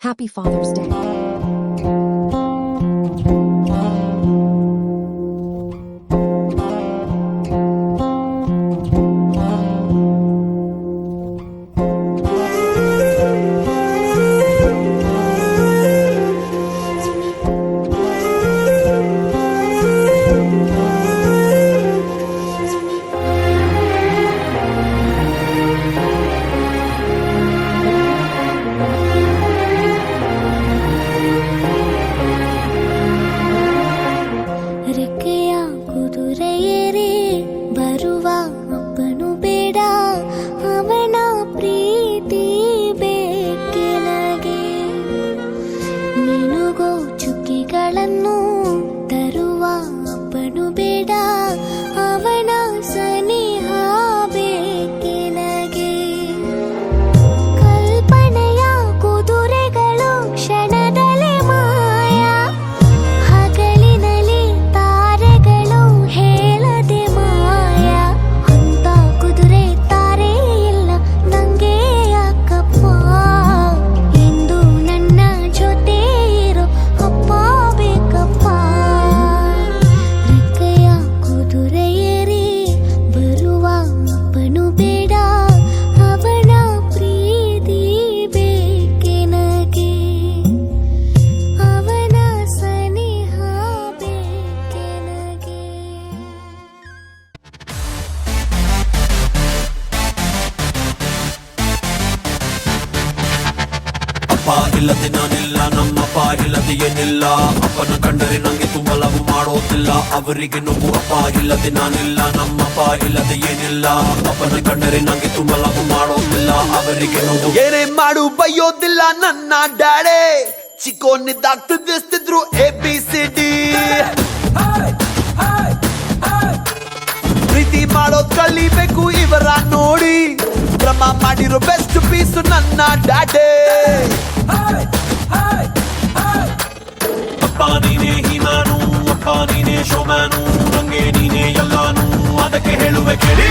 Happy Father's Day. കൊതുകോ ചുക്കികളന്നു ಇಲ್ಲದೆ ನಾನಿಲ್ಲ ನಮ್ಮಪ್ಪ ಇಲ್ಲದೆ ಏನಿಲ್ಲ. ಅಪ್ಪನ ಕಂಡರೆ ನಂಗೆ ತುಂಬಾ ಲವ್ ಮಾಡೋದಿಲ್ಲ. ಅವರಿಗೆ ನೋವು, ಅಪ್ಪ ಇಲ್ಲದೆ ನಾನಿಲ್ಲ ನಮ್ಮಪ್ಪ ಇಲ್ಲದೆ ಏನಿಲ್ಲ. ಅಪ್ಪನ ಕಂಡರೆ ನಂಗೆ ತುಂಬಾ ಲವ್ ಮಾಡೋದಿಲ್ಲ. ಅವರಿಗೆ ನೋವು. ಏನೇ ಮಾಡು, ಬೈಯೋದಿಲ್ಲ ನನ್ನ ಡ್ಯಾಡೆ. ಚಿಕ್ಕೋನಿದ್ದಾಗ ತಿದ್ದಿಸ್ತಿದ್ರು ಎ ಬಿ ಸಿ ಡಿ ಪ್ರೀತಿ ಮಾಡೋದ್ ಕಲಿಬೇಕು ಇವರ ನೋಡಿ. ಮಾಡಿರೋ ಬೆಸ್ಟ್ ಪೀಸ್ ನನ್ನ ಡ್ಯಾಡೆ. ನೀನೇ ಶೋಮ್ಯಾನು ನಂಗೆ ನೀನೇ ಎಲ್ಲಾನು ಅದಕ್ಕೆ ಹೇಳುವೆ ಕೇಳಿ.